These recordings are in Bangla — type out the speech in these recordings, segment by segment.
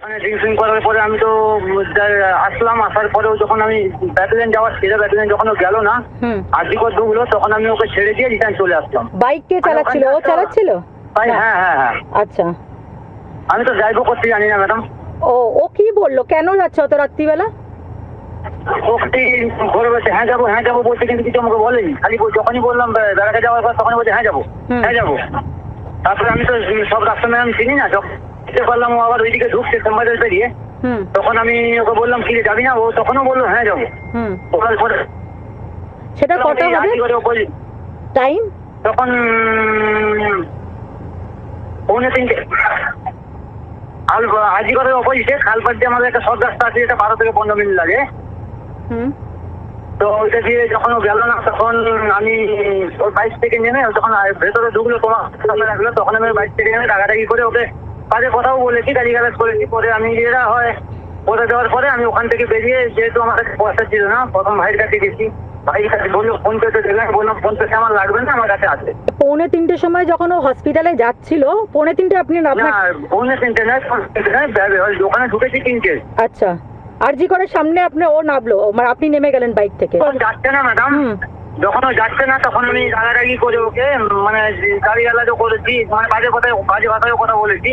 ওখানে ড্রিঙ্কিং করার পরে আমি তো আসলাম আসার পরেও যখন আমি ব্যাটালিয়ন যাওয়ার ছেড়ে ব্যাটালিয়ন যখন ও গেল না হুম। আর্জিকর ঢুকলো তখন আমি ওকে ছেড়ে দিয়ে রিটার্ন চলে আসলাম। বাইক কে চালাচ্ছিল? ও চালাচ্ছিল? হ্যাঁ হ্যাঁ হ্যাঁ। আচ্ছা। আমি তো ড্রাইভও করতে জানি না ম্যাডাম ও ও কি বলল? কেন যাচ্ছে অত রাত্রিবেলা? ওকে ঘরে বসে হ্যাঁ যাব হ্যাঁ যাব। বলতে কিন্তু কিছু আমাকে বলেনি। খালি যখনই বললাম বেড়াতে যাওয়ার পর তখন বলছে হ্যাঁ যাব হ্যাঁ যাব। তারপরে আমি তো সব রাস্তা ম্যাডাম চিনি না যখন বুঝতে পারলাম ও আবার ওইদিকে ঢুকছে সেম্বাজার পেরিয়ে। তখন আমি ওকে বললাম কি যাবি না? ও তখনও বলল হ্যাঁ যাব। পরে সেটা আমি হবে টাইম? তখন পৌনে তিনটে। আল অপোজিটে খালপাট দিয়ে আমাদের একটা সব রাস্তা আছে যেটা বারো থেকে পনেরো মিনিট লাগে। হুম। তো ওইটা দিয়ে যখন ও গেল না তখন আমি ওর বাইক থেকে নেমে ও যখন ভেতরে ঢুকলো তোমার রাখল তখন আমি বাইক থেকে নেমে টাকাটাকি করে ওকে কাজে কথাও বলেছি গাড়ি গালাজ করেছি পরে আমি এরা হয় করে দেওয়ার পরে আমি ওখান থেকে বেরিয়ে যেহেতু আমার কাছে পয়সা ছিল না প্রথম ভাইয়ের কাছে গেছি। পৌনে তিনটের সময় যখন ও হসপিটালে যাচ্ছিল পৌনে তিনটে আপনি পৌনে তিনটে ঢুকেছি তিনটে আচ্ছা। আরজি করার সামনে আপনি ও নামলো মানে আপনি নেমে গেলেন বাইক থেকে। যাচ্ছে না ম্যাডাম যখন ও যাচ্ছে না তখন আমি রাগারাগি করে ওকে মানে গাড়ি গালাজও করেছি মানে বাজে কথায় বাজে ভাষায় কথা বলেছি।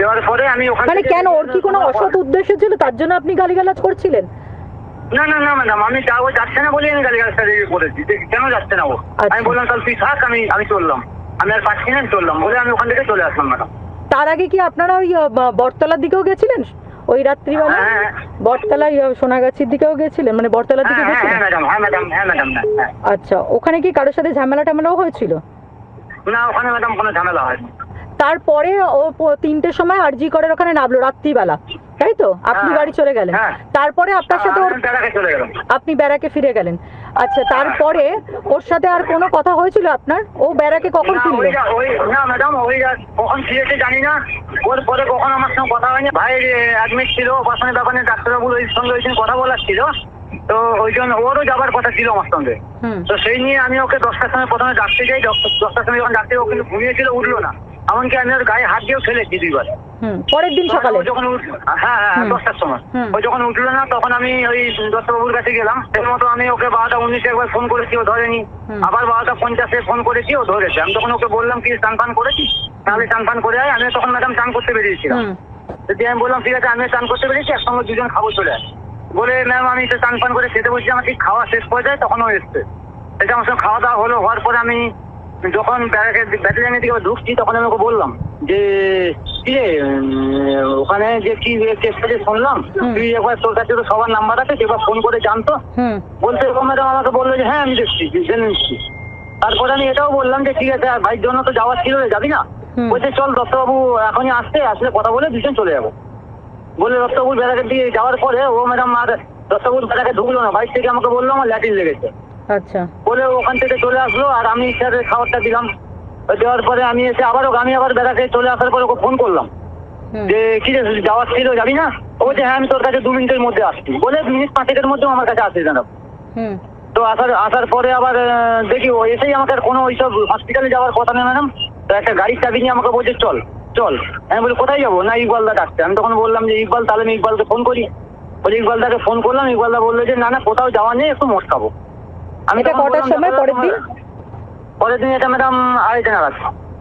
দেওয়ার পরে আমি ওখান মানে কেন? ওর কি কোনো অসৎ উদ্দেশ্য ছিল? তার জন্য আপনি গালিগালাজ করছিলেন? না না না ম্যাডাম আমি যা ও যাচ্ছে না বলে আমি গাড়ি গালাজটা করেছি। কেন যাচ্ছে না ও? আচ্ছা। আমি বললাম তাহলে তুই থাক আমি আমি চললাম। আমি আর পাচ্ছি না চললাম। বলে আমি ওখান থেকে চলে আসলাম ম্যাডাম। তার আগে কি আপনারা ওই বটতলার দিকেও গেছিলেন? ওই রাত্রিবেলা? হ্যাঁ, হ্যাঁ। বটতলা সোনাগাছির দিকেও গেছিলেন? মানে বটতলার দিকে গেছিলেন? ম্যাডাম ম্যাডাম ম্যাডাম আচ্ছা ওখানে কি কারোর সাথে ঝামেলা টামেলাও হয়েছিল? না ওখানে ম্যাডাম কোনো ঝামেলা হয়নি। তারপরে ও তিনটের সময় আরজি করের ওখানে নামলো রাত্রিবেলা। তাই তো? আপনি হ্যাঁ। বাড়ি চলে গেলেন। হ্যাঁ। তারপরে আপনার সাথে ওর আপনি ব্যারাকে ফিরে গেলেন। আচ্ছা তারপরে ওর সাথে আর কোনো কথা হয়েছিল আপনার? ও ব্যারাকে কখন ফিরলো? না ম্যাডাম ওই কখন ফিরেছে জানি না। ওর পরে কখন আমার সঙ্গে কথা হয়নি? ভাইয়ের অ্যাডমিট ছিল অপারেশনের ব্যাপারে ডাক্তারবাবুর ওই সঙ্গে ওই কথা বলার ছিল। তো ওই জন্য ওরও যাবার কথা ছিল আমার সঙ্গে। হুম। তো সেই নিয়ে আমি ওকে দশটার সময় প্রথমে ডাকতে যাই। দশটার সময় যখন ডাকতে ও কিন্তু ঘুমিয়েছিল উঠল না। এমনকি আমি ওর গায়ে হাত দিয়েও ফেলেছি দুইবার। পরের দিন সকালে? যখন হ্যাঁ হ্যাঁ দশটার সময়। হুম। ও যখন উঠল না তখন আমি ওই দত্তবাবুর কাছে গেলাম। সেই মতো আমি ওকে বারোটা উনিশে একবার ফোন করেছি ও ধরেনি। আবার বারোটা পঞ্চাশে ফোন করেছি ও ধরেছে। আমি তখন ওকে বললাম কি চান পান করেছি? তাহলে চান পান করে আয়। আমি তখন ম্যাডাম চান করতে বেরিয়েছিলাম। দিয়ে আমি বললাম ঠিক আছে আমি চান করতে পেরেছি একসঙ্গে দুজন খাব চলে আয়। বলে ম্যাম আমি তো চান পান করে খেতে বসছি আমার ঠিক খাওয়া শেষ হয়ে যায় তখন ও এসছে। এটা আমার সঙ্গে খাওয়া দাওয়া হলো হওয়ার পরে আমি যখন ব্যাটালিয়ানের দিকে ঢুকছি তখন আমি ওকে বললাম যে ওখানে যে কি কেসটা যে শুনলাম? তুই একবার তোর কাছে তো সবার নাম্বার আছে একবার ফোন করে জানতো। বলতে এরকম ম্যাডাম আমাকে বলল যে হ্যাঁ আমি দেখছি জেনে নিচ্ছি। তারপরে আমি এটাও বললাম যে ঠিক আছে আর ভাইয়ের জন্য তো যাওয়ার ছিল যাবি না? বলছে চল দত্তবাবু এখনই আসতে আসলে কথা বলে দুজন চলে যাব। বলে দত্তবাবুর বেড়াকে দিয়ে যাওয়ার পরে ও ম্যাডাম আর দত্তবাবুর বেড়াকে ঢুকলো না বাইক থেকে আমাকে বলল আমার ল্যাটিন লেগেছে। আচ্ছা। বলে ওখান থেকে চলে আসলো আর আমি স্যার খাবারটা দিলাম। দেওয়ার পরে আমি এসে আবারও আমি আবার বেড়াতে চলে আসার পরে ওকে ফোন করলাম। যে কি রে যাওয়ার ছিল যাবি না? ও বলছে হ্যাঁ আমি তোর কাছে দু মিনিটের মধ্যে আসছি। বলে মিনিট পাঁচেকের মধ্যেও আমার কাছে আসে জানাব তো আসার আসার পরে আবার দেখি ও এসেই আমাকে আর কোনো ওইসব হসপিটালে যাওয়ার কথা নেই ম্যাডাম তো একটা গাড়ির চাবি নিয়ে আমাকে বলছে চল চল। আমি বলি কোথায় যাব? না ইকবালদা ডাকছে। আমি তখন বললাম যে ইকবাল তাহলে আমি ইকবালকে ফোন করি। বলে ইকবালদাকে ফোন করলাম। ইকবালদা বলল যে না না কোথাও যাওয়া নেই একটু মোট খাব। এটা তখন কটার সময়? পরের দিন?" পরের দিন এটা ম্যাডাম আড়াইটে নাগাদ।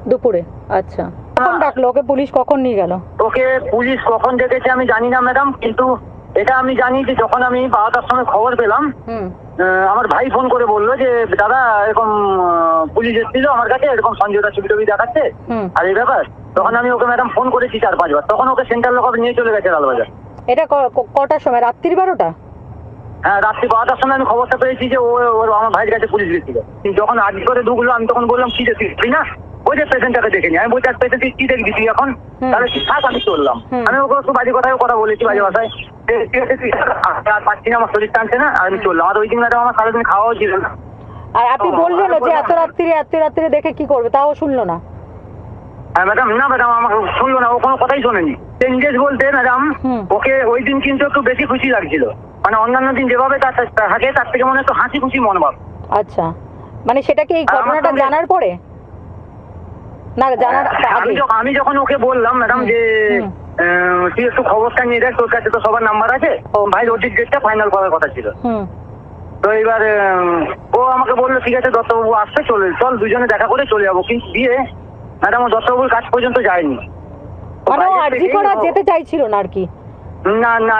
দুপুরে আচ্ছা। কখন ডাকলো? ওকে পুলিশ কখন নিয়ে গেল? ওকে পুলিশ কখন ডেকেছে আমি জানি না ম্যাডাম কিন্তু এটা আমি জানি যে যখন আমি বারোটার সময় খবর পেলাম আমার ভাই ফোন করে বলল যে দাদা এরকম পুলিশ এসেছিল আমার কাছে এরকম সঞ্জয়টা ছবি টবি দেখাচ্ছে আর এই ব্যাপার তখন আমি ওকে ম্যাডাম ফোন করেছি চার পাঁচবার। তখন ওকে সেন্ট্রাল লকআপে নিয়ে চলে গেছে লালবাজার। এটা কটার সময়? রাত্রির বারোটা? হ্যাঁ রাত্রি বারোটার সময় আমি খবরটা পেয়েছি যে ও ওর আমার ভাইয়ের কাছে পুলিশ গেছিল। যখন আজ করে ঢুকলো আমি তখন বললাম কি দেখি তুই? না? ওই যে পেশেন্টটাকে দেখে নি আমি বলছি আর পেশেন্ট কি দেখবি তুই এখন? তাহলে তুই থাক আমি চললাম। আমি ওকে একটু বাজে কথায় কথা বলেছি বাজে ভাষায়। আর পাচ্ছি না আমার শরীর টানছে না আমি চললাম। আর ওই দিন ম্যাডাম আমার সারাদিন খাওয়াও ছিল না। আর আপনি বললেন যে এত রাত্রিরে এত রাত্রিরে দেখে কি করবে? তাও শুনলো না। হ্যাঁ ম্যাডাম না ম্যাডাম আমাকে শুনলো না ও কোনো কথাই শোনেনি। চেঞ্জেস বলতে ম্যাডাম ওকে ওই দিন কিন্তু একটু বেশি খুশি লাগছিল। মানে অন্যান্য দিন যেভাবে তার থাকে তার থেকে মনে হয় একটু হাসি খুশি মনোভাব আচ্ছা। মানে সেটা কি এই ঘটনাটা জানার পরে? না জানার আমি আগে। আমি যখন ওকে বললাম ম্যাডাম যে তুই একটু খবরটা নিয়ে দেখ তোর কাছে তো সবার নাম্বার আছে। ভাই রোটির ডেটটা ফাইনাল করার কথা ছিল। তো এবার ও আমাকে বলল ঠিক আছে দত্তবাবু আসছে চলে চল দুজনে দেখা করে চলে যাব। কিন্তু দিয়ে ম্যাডাম ও দত্তবাবুর কাছ পর্যন্ত যায়নি। মানে আরজি করা যেতে চাইছিল না আর কি? না না।